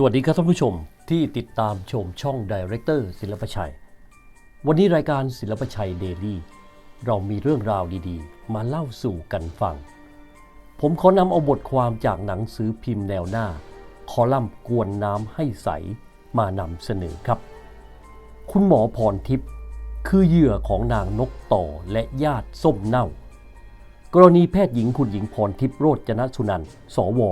สวัสดีครับท่านผู้ชมที่ติดตามชมช่องดีเรคเตอร์ศิลปชัย วันนี้รายการศิลปชัยเดลี่เรามีเรื่องราวดีๆ มาเล่าสู่กันฟัง ผมขอนำเอาบทความจากหนังสือพิมพ์แนวหน้า คอลัมน์กวนน้ำให้ใสมานำเสนอครับ คุณหมอพรทิพย์คือเหยื่อของนางนกต่อและญาติส้มเน่า กรณีแพทย์หญิงคุณหญิงพรทิพย์โรจนสุนันท์สว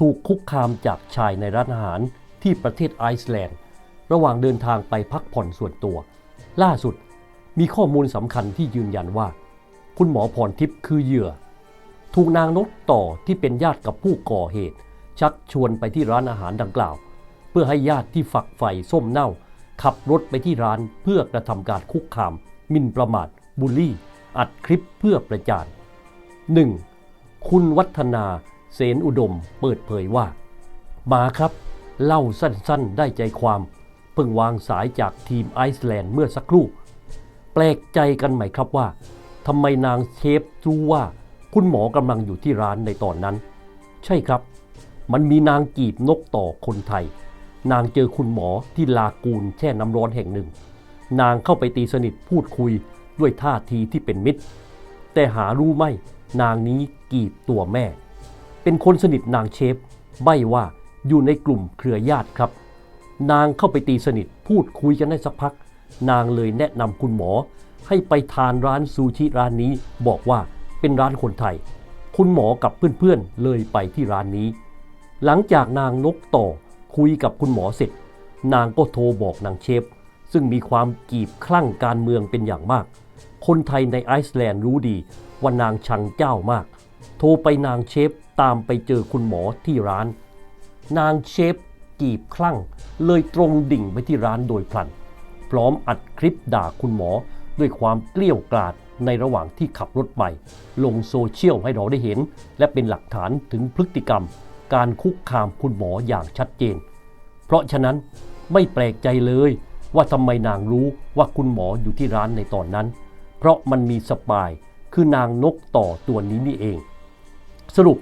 ถูกคุกคามจากชายในร้านอาหารที่ประเทศไอซ์แลนด์ ระหว่างเดินทางไปพักผ่อนส่วนตัว ล่าสุดมีข้อมูลสำคัญที่ยืนยันว่า คุณหมอพรทิพย์คือเหยื่อ ถูกนางนกต่อที่เป็นญาติกับผู้ก่อเหตุ ชักชวนไปที่ร้านอาหารดังกล่าว เพื่อให้ญาติที่ฝักใฝ่ส้มเน่า ขับรถไปที่ร้านเพื่อกระทำการคุกคามมินประมาทบูลลี่ อัดคลิปเพื่อประจาน 1. คุณวัฒนา เสนอุดมเปิดเผยว่า มาครับ เล่าสั้นๆได้ใจความ เพิ่งวางสายจากทีมไอซ์แลนด์เมื่อสักครู่ แปลกใจกันไหมครับว่าทำไมนางเชฟรู้ว่าคุณหมอกำลังอยู่ที่ร้านในตอนนั้น ใช่ครับ มันมีนางกีบนกต่อคนไทย นางเจอคุณหมอที่ลากูนแช่น้ำร้อนแห่งหนึ่ง นางเข้าไปตีสนิทพูดคุยด้วยท่าทีที่เป็นมิตร แต่หารู้ไหมนางนี้กีบตัวแม่ เป็นคนสนิทนางเชฟใบว่าอยู่ในกลุ่มเครือญาติครับ นางเข้าไปตีสนิทพูดคุยกันได้สักพัก นางเลยแนะนำคุณหมอ ให้ไปทานร้านซูชิร้านนี้ บอกว่าเป็นร้านคนไทย คุณหมอกับเพื่อนๆเลยไปที่ร้านนี้ หลังจากนางนกต่อคุยกับคุณหมอเสร็จ นางก็โทรบอกนางเชฟ ซึ่งมีความกีบคลั่งการเมืองเป็นอย่างมาก คนไทยในไอซ์แลนด์รู้ดีว่านางชังเจ้ามาก โทรไปนางเชฟ ตามไปเจอคุณหมอที่ร้าน นางเชฟกีบคลั่ง เลยตรงดิ่งไปที่ร้านโดยพลัน พร้อมอัดคลิปด่าคุณหมอด้วยความเกลี้ยวกล่อดในระหว่างที่ขับรถไป ลงโซเชียลให้เราได้เห็น และเป็นหลักฐานถึงพฤติกรรม การคุกคามคุณหมออย่างชัดเจน เพราะฉะนั้นไม่แปลกใจเลยว่าทำไมนางรู้ว่าคุณหมออยู่ที่ร้านในตอนนั้น เพราะมันมีสปายคือนางนกต่อตัวนี้นี่เอง สรุป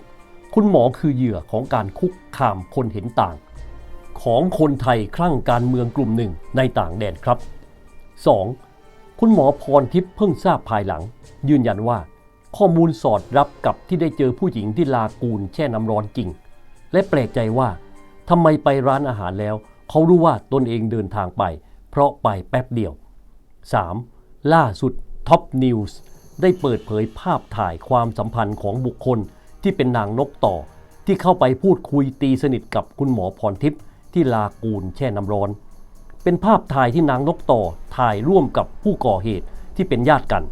คุณหมอคือเหยื่อของการคุกคามคนเห็นต่าง ของคนไทยคลั่งการเมืองกลุ่มหนึ่งในต่างแดนครับ 2. คุณหมอพรทิพย์เพิ่งทราบภายหลัง ยืนยันว่า ข้อมูลสอดรับกับที่ได้เจอผู้หญิงที่ลากูนแช่น้ำร้อนจริง และแปลกใจว่าทำไมไปร้านอาหารแล้ว เขารู้ว่าตนเองเดินทางไป เพราะไปแป๊บเดียว 3. ล่าสุดท็อปนิวส์ได้เปิดเผยภาพถ่ายความสัมพันธ์ของบุคคล ที่เป็นนางนกต่อ ที่เข้าไปพูดคุยตีสนิทกับคุณหมอพรทิพย์ที่ลากูนแช่น้ำร้อน เป็นภาพถ่ายที่นางนกต่อถ่ายร่วมกับผู้ก่อเหตุที่เป็นญาติกัน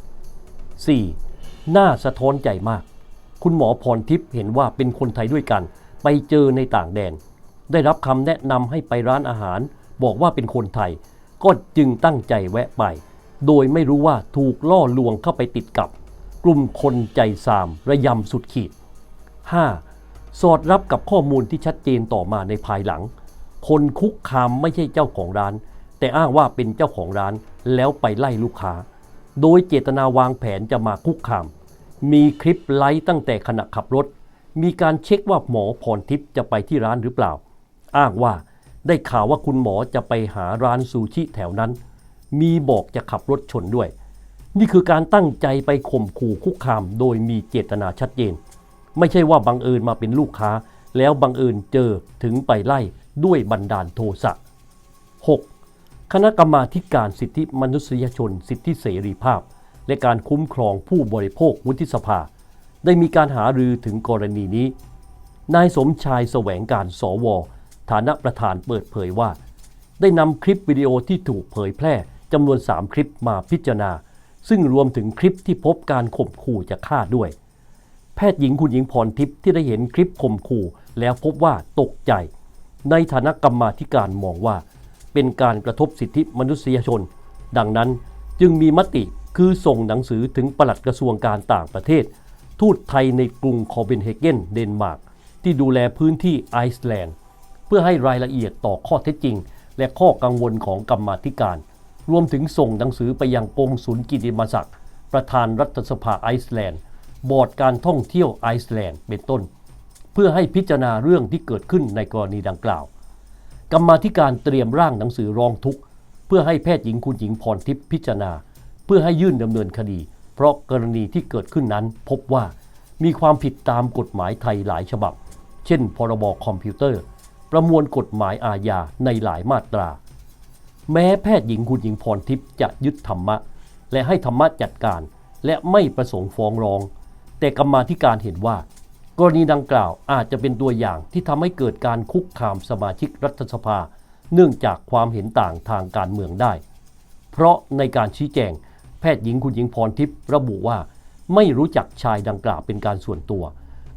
4. น่าสะท้อนใจมาก คุณหมอพรทิพย์เห็นว่าเป็นคนไทยด้วยกัน ไปเจอในต่างแดน ได้รับคำแนะนำให้ไปร้านอาหาร บอกว่าเป็นคนไทย ก็จึงตั้งใจแวะไป โดยไม่รู้ว่าถูกล่อลวงเข้าไปติดกับ กลุ่มคนใจสามระยำสุดขีด 5. สอดรับกับข้อมูลที่ชัดเจนต่อมาในภายหลัง คนคุกคามไม่ใช่เจ้าของร้าน แต่อ้างว่าเป็นเจ้าของร้านแล้วไปไล่ลูกค้า โดยเจตนาวางแผนจะมาคุกคาม มีคลิปไลฟ์ตั้งแต่ขณะขับรถ มีการเช็คว่าหมอพรทิพย์จะไปที่ร้านหรือเปล่า อ้างว่าได้ข่าวว่าคุณหมอจะไปหาร้านซูชิแถวนั้น มีบอกจะขับรถชนด้วย นี่คือการตั้งใจไปข่มขู่คุกคามโดยมีเจตนาชัดเจน ไม่ใช่ว่าบังเอิญมาเป็นลูกค้า แล้วบังเอิญเจอถึงไปไล่ด้วยบันดาลโทสะ 6. คณะกรรมาธิการสิทธิมนุษยชน สิทธิเสรีภาพ และการคุ้มครองผู้บริโภควุฒิสภา ได้มีการหารือถึงกรณีนี้ นายสมชายแสวงการสว ฐานะประธานเปิดเผยว่า ได้นำคลิปวิดีโอที่ถูกเผยแพร่จำนวน 3 คลิปมาพิจารณา ซึ่งรวมถึงคลิปที่พบการข่มขู่จะฆ่าด้วย แพทย์หญิงคุณหญิงพรทิพย์ที่ได้เห็นคลิปข่มขู่ แล้วพบว่าตกใจ ในฐานะกรรมาธิการมองว่า เป็นการกระทบสิทธิมนุษยชน ดังนั้นจึงมีมติคือส่งหนังสือถึงปลัดกระทรวงการต่างประเทศ ทูตไทยในกรุงโคเปนเฮเกนเดนมาร์กที่ดูแลพื้นที่ไอซ์แลนด์ เพื่อให้รายละเอียดต่อข้อเท็จจริง และข้อกังวลของกรรมาธิการ รวมถึงส่งหนังสือไปยังกงสุลกิติมศักดิ์ประธานรัฐสภาไอซ์แลนด์ บอร์ดการท่องเที่ยวไอซ์แลนด์เป็นต้น เพื่อให้พิจารณาเรื่องที่เกิดขึ้นในกรณีดังกล่าว กรรมาธิการเตรียมร่างหนังสือร้องทุกข์ เพื่อให้แพทย์หญิงคุณหญิงพรทิพย์พิจารณา เพื่อให้ยื่นดำเนินคดี เพราะกรณีที่เกิดขึ้นนั้นพบว่ามีความผิดตามกฎหมายไทยหลายฉบับ เช่น พรบคอมพิวเตอร์ ประมวลกฎหมายอาญาในหลายมาตรา แม้แพทย์หญิงคุณหญิงพรทิพย์จะยึดธรรมะ และให้ธรรมะจัดการ และไม่ประสงค์ฟ้องร้อง แต่กรรมาธิการเห็นว่า กรณีดังกล่าวอาจจะเป็นตัวอย่างที่ทำให้เกิดการคุกคามสมาชิกรัฐสภา เนื่องจากความเห็นต่างทางการเมืองได้ เพราะในการชี้แจง แพทย์หญิงคุณหญิงพรทิพย์ระบุว่า ไม่รู้จักชายดังกล่าวเป็นการส่วนตัว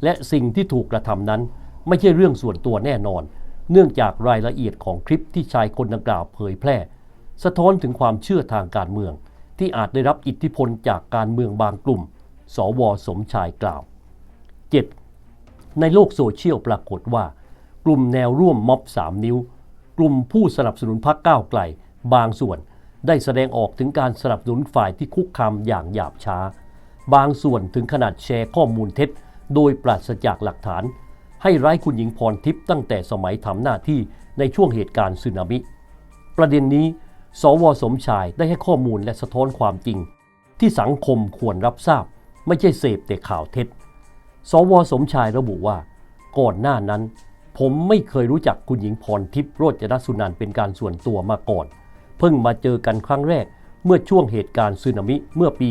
และสิ่งที่ถูกกระทำนั้น ไม่ใช่เรื่องส่วนตัวแน่นอน เนื่องจากรายละเอียดของคลิปที่ชายคนดังกล่าวเผยแพร่ สะท้อนถึงความเชื่อทางการเมือง ที่อาจได้รับอิทธิพลจากการเมืองบางกลุ่ม สวสมชายกล่าว 7. ในโลกโซเชียลปรากฏว่า กลุ่มแนวร่วมม็อบ 3 นิ้ว กลุ่มผู้สนับสนุนพรรคก้าวไกล บางส่วนได้แสดงออกถึงการสนับสนุนฝ่ายที่คุกคามอย่างหยาบช้า บางส่วนถึงขนาดแชร์ข้อมูลเท็จ โดยปราศจากหลักฐาน ให้ร้ายคุณหญิงพรทิพย์ตั้งแต่สมัยทำหน้าที่ในช่วงเหตุการณ์สึนามิ ประเด็นนี้ สวสมชายได้ให้ข้อมูลและสะท้อนความจริง ที่สังคมควรรับทราบ ไม่ใช่เสพแต่ข่าวเท็จ สวสมชายระบุว่า ก่อนหน้านั้น ผมไม่เคยรู้จักคุณหญิงพรทิพย์โรจนสุนันท์เป็นการส่วนตัวมาก่อน เพิ่งมาเจอกันครั้งแรกเมื่อช่วงเหตุการณ์สึนามิเมื่อปี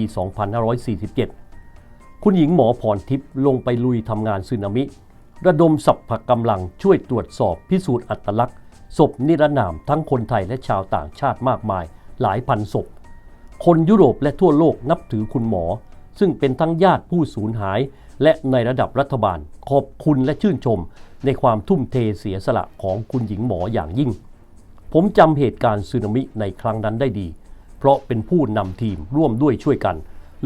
2547 คุณหญิงหมอพรทิพย์ลงไปลุยทำงานสึนามิ ระดมสัพพกำลังช่วยตรวจสอบพิสูจน์อัตลักษณ์ศพนิรนามทั้งคนไทยและชาวต่างชาติมากมาย หลายพันศพ คนยุโรปและทั่วโลกนับถือคุณหมอ ซึ่งเป็นทั้งญาติผู้สูญหาย และในระดับรัฐบาล ขอบคุณและชื่นชม ในความทุ่มเทเสียสละของคุณหญิงหมออย่างยิ่ง ผมจำเหตุการณ์สึนามิในครั้งนั้นได้ดี เพราะเป็นผู้นำทีมร่วมด้วยช่วยกัน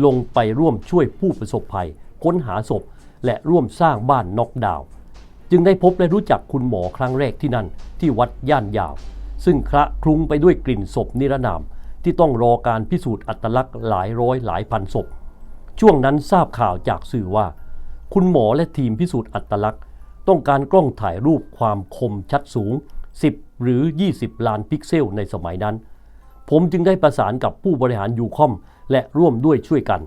ลงไปร่วมช่วยผู้ประสบภัย ค้นหาศพ และร่วมสร้างบ้านน็อกดาวน์จึงได้พบและรู้จักคุณหมอครั้งแรกที่นั่น ที่วัดย่านยาว ซึ่งคละคลุ้งไปด้วยกลิ่นศพนิรนามที่ต้องรอการพิสูจน์อัตลักษณ์หลายร้อยหลายพันศพ ช่วงนั้นทราบข่าวจากสื่อว่า คุณหมอและทีมพิสูจน์อัตลักษณ์ ต้องการกล้องถ่ายรูปความคมชัดสูง 10 หรือ 20 ล้านพิกเซลในสมัยนั้น ผมจึงได้ประสานกับผู้บริหารยูคอมและร่วมด้วยช่วยกัน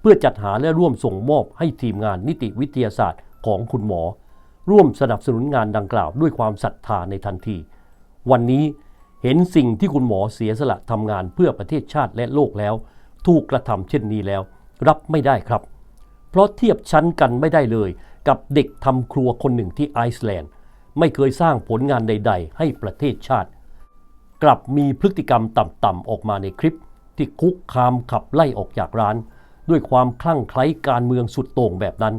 เพื่อจัดหาและร่วมส่งมอบให้ทีมงานนิติวิทยาศาสตร์ของคุณหมอ ร่วมสนับสนุนงานดังกล่าวด้วยความศรัทธาในทันที วันนี้เห็นสิ่งที่คุณหมอเสียสละทำงานเพื่อประเทศชาติและโลกแล้ว ถูกกระทำเช่นนี้แล้ว รับไม่ได้ครับ เพราะเทียบชั้นกันไม่ได้เลย กับเด็กทำครัวคนหนึ่งที่ไอซ์แลนด์ ไม่เคยสร้างผลงานใด ๆ ให้ประเทศชาติ กลับมีพฤติกรรมต่ำๆออกมาในคลิป ที่คุกคามขับไล่ออกจากร้าน ด้วยความคลั่งไคล้การเมืองสุดโต่งแบบนั้น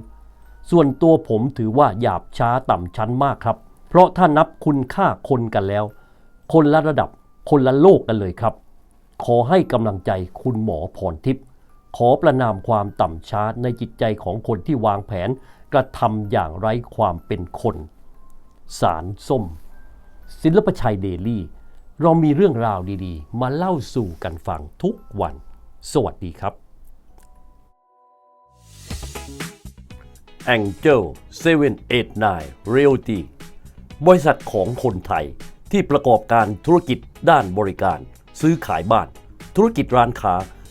ส่วนตัวผมถือว่าหยาบช้าต่ำชั้นมากครับ เพราะถ้านับคุณค่าคนกันแล้ว คนละระดับคนละโลกกันเลยครับ ขอให้กำลังใจคุณหมอพรทิพย์ ขอประนามความต่ำช้าในจิตใจของคนที่วางแผนกระทำอย่างไร้ความเป็นคน สารส้ม ศิลปชัยเดลี่ เรามีเรื่องราวดีๆ มาเล่าสู่กันฟังทุกวัน สวัสดีครับ Angel 789 Realty บริษัทของคนไทยที่ประกอบการธุรกิจด้านบริการ ซื้อขายบ้าน ธุรกิจร้านค้า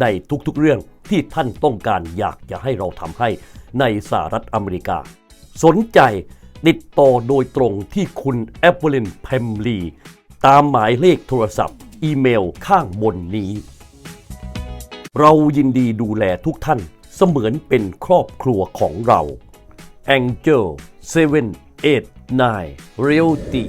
ในทุกๆเรื่องที่ท่านต้องการอยากจะให้เราทำให้ในสหรัฐอเมริกา สนใจติดต่อโดยตรงที่คุณแอปเปิลินเพมลีตามหมายเลขโทรศัพท์ อีเมลข้างบนนี้ เรายินดีดูแลทุกท่านเสมือนเป็นครอบครัวของเรา Angel 789 Realty